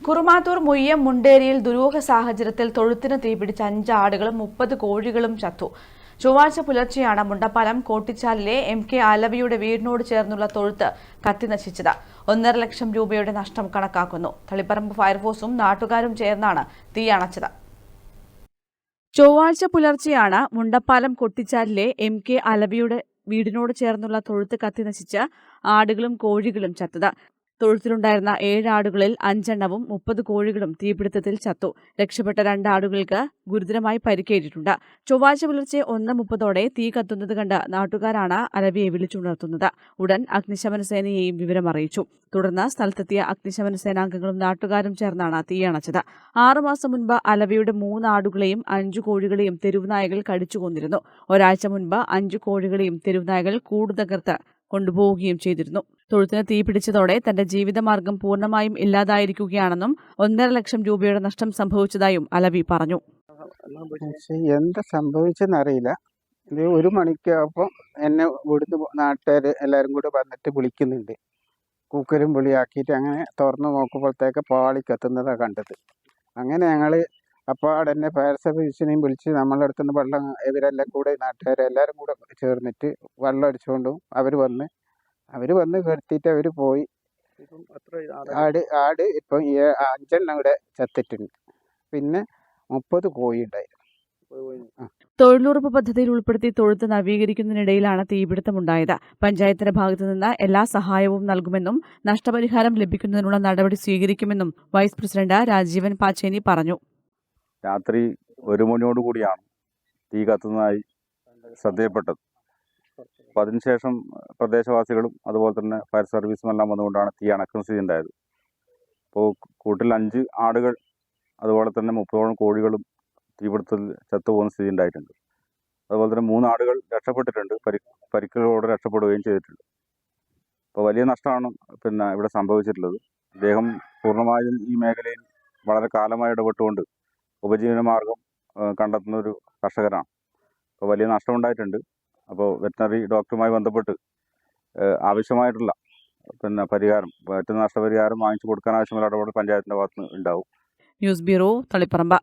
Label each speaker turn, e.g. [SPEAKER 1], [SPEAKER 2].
[SPEAKER 1] കുറുമാത്തൂർ മുയ്യം മുണ്ടേരിയിൽ ദുരൂഹ സാഹചര്യത്തിൽ തൊഴുത്തിന് തീപിടിച്ച അഞ്ച് ആടുകളും മുപ്പത് കോഴികളും ചത്തു. ചൊവ്വാഴ്ച പുലർച്ചെയാണ് മുണ്ടപ്പാലം കോട്ടിച്ചാലിലെ എം കെ ആലവിയുടെ വീടിനോട് ചേർന്നുള്ള തൊഴുത്ത് കത്തിനശിച്ചത് ഒന്നര ലക്ഷം രൂപയുടെ നഷ്ടം കണക്കാക്കുന്നു. തളിപ്പറമ്പ് ഫയർഫോഴ്സും നാട്ടുകാരും ചേർന്നാണ് തീ അണച്ചത്. ചൊവ്വാഴ്ച പുലർച്ചെയാണ് മുണ്ടപ്പാലം കൊട്ടിച്ചാലിലെ എം കെ അലവിയുടെ വീടിനോട് ചേർന്നുള്ള തൊഴുത്ത് കത്തിനശിച്ച് ആടുകളും കോഴികളും ചത്തത്. തൊഴുത്തിലുണ്ടായിരുന്ന ഏഴ് ആടുകളിൽ അഞ്ചെണ്ണവും മുപ്പത് കോഴികളും തീപിടുത്തത്തിൽ ചത്തു. രക്ഷപ്പെട്ട രണ്ട് ആടുകൾക്ക് ഗുരുതരമായി പരിക്കേറ്റിട്ടുണ്ട്. ചൊവ്വാഴ്ച പുലർച്ചെ ഒന്ന് മുപ്പതോടെ തീ കത്തുന്നത് കണ്ട് നാട്ടുകാരാണ് അരവിയെ വിളിച്ചുണർത്തുന്നത്. ഉടൻ അഗ്നിശമന സേനയെയും വിവരമറിയിച്ചു തുടർന്ന് സ്ഥലത്തെത്തിയ അഗ്നിശമന സേനാംഗങ്ങളും നാട്ടുകാരും ചേർന്നാണ് തീയണച്ചത് ആറുമാസം മുൻപ് അലവിയുടെ മൂന്ന് ആടുകളെയും അഞ്ചു കോഴികളെയും തെരുവുനായകൾ കടിച്ചു കൊന്നിരുന്നു. ഒരാഴ്ച മുൻപ് അഞ്ചു കോഴികളെയും തെരുവുനായകൾ കൂട് കൊണ്ടുപോവുകയും ചെയ്തിരുന്നു. തൊഴുത്തിന് തീ പിടിച്ചതോടെ തന്റെ ജീവിതമാർഗം പൂർണമായും ഇല്ലാതായിരിക്കുകയാണെന്നും ഒന്നര ലക്ഷം രൂപയുടെ നഷ്ടം സംഭവിച്ചതായും അലവി പറഞ്ഞു.
[SPEAKER 2] എന്താ സംഭവിച്ചെന്നറിയില്ല. ഇത് ഒരു മണിക്കാകുമ്പോൾ എന്നെ ഇവിടുന്ന് നാട്ടുകാർ എല്ലാവരും കൂടെ വന്നിട്ട് വിളിക്കുന്നുണ്ട്. കൂക്കരും വിളിയാക്കിയിട്ട് അങ്ങനെ തുറന്നു നോക്കുമ്പോഴത്തേക്ക് പാളി കത്തുന്നതാണ് കണ്ടത്. അങ്ങനെ ഞങ്ങൾ അപ്പാടെ തന്നെ ഫയർ സർവീസിനെയും വിളിച്ച് നമ്മളുടെ അടുത്തുനിന്ന് വെള്ളം ഇവരെല്ലാം കൂടെ നാട്ടുകാരെല്ലാവരും കൂടെ ചേർന്നിട്ട് വെള്ളം അടിച്ചുകൊണ്ടും അവർ വന്ന് അവർ വന്ന് കെടുത്തിട്ട് അവർ പോയി. ആട് ആട് ഇപ്പം അഞ്ചെണ്ണം ഇവിടെ ചത്തിട്ടുണ്ട്. പിന്നെ മുപ്പത് കോഴി. ഉണ്ടായിരുന്നു
[SPEAKER 1] തൊഴിലുറപ്പ് പദ്ധതിയിൽ ഉൾപ്പെടുത്തി തൊഴുത്ത് നവീകരിക്കുന്നതിനിടയിലാണ് തീപിടുത്തമുണ്ടായത് പഞ്ചായത്തിന്റെ ഭാഗത്തു നിന്ന് എല്ലാ സഹായവും നൽകുമെന്നും നഷ്ടപരിഹാരം ലഭിക്കുന്നതിനുള്ള നടപടി സ്വീകരിക്കുമെന്നും വൈസ് പ്രസിഡന്റ് രാജീവൻ പാച്ചേനി പറഞ്ഞു.
[SPEAKER 3] രാത്രി ഒരു മണിയോടുകൂടിയാണ് തീ കത്തുന്നതായി ശ്രദ്ധയപ്പെട്ടത് അപ്പം അതിനുശേഷം പ്രദേശവാസികളും അതുപോലെ തന്നെ ഫയർ സർവീസും എല്ലാം വന്നുകൊണ്ടാണ് തീ അണക്കുന്ന സ്ഥിതി ഉണ്ടായത് അപ്പോൾ കൂട്ടിൽ അഞ്ച് ആടുകൾ അതുപോലെ തന്നെ മുപ്പതോളം കോഴികളും തീപിടുത്തത്തിൽ ചത്തുപോകുന്ന സ്ഥിതി ഉണ്ടായിട്ടുണ്ട് അതുപോലെ തന്നെ മൂന്ന് ആടുകൾ രക്ഷപ്പെട്ടിട്ടുണ്ട് പരി പരിക്കുകളോടെ രക്ഷപ്പെടുകയും ചെയ്തിട്ടുണ്ട്. അപ്പോൾ വലിയ നഷ്ടമാണ് പിന്നെ ഇവിടെ സംഭവിച്ചിട്ടുള്ളത്. അദ്ദേഹം പൂർണമായും ഈ മേഖലയിൽ വളരെ കാലമായി ഇടപെട്ടുകൊണ്ട് ഉപജീവന മാർഗം കണ്ടെത്തുന്ന ഒരു കർഷകരാണ്. അപ്പോൾ വലിയ നഷ്ടമുണ്ടായിട്ടുണ്ട്. അപ്പോൾ വെറ്റിനറി ഡോക്ടറുമായി ബന്ധപ്പെട്ട് ആവശ്യമായിട്ടുള്ള പിന്നെ പരിഹാരം പറ്റുന്ന നഷ്ടപരിഹാരം വാങ്ങിച്ചു കൊടുക്കാൻ ആവശ്യമുള്ള ഇടപെടൽ പഞ്ചായത്തിന്റെ ഭാഗത്ത് ഉണ്ടാവും.
[SPEAKER 1] News bureau Taliparamba.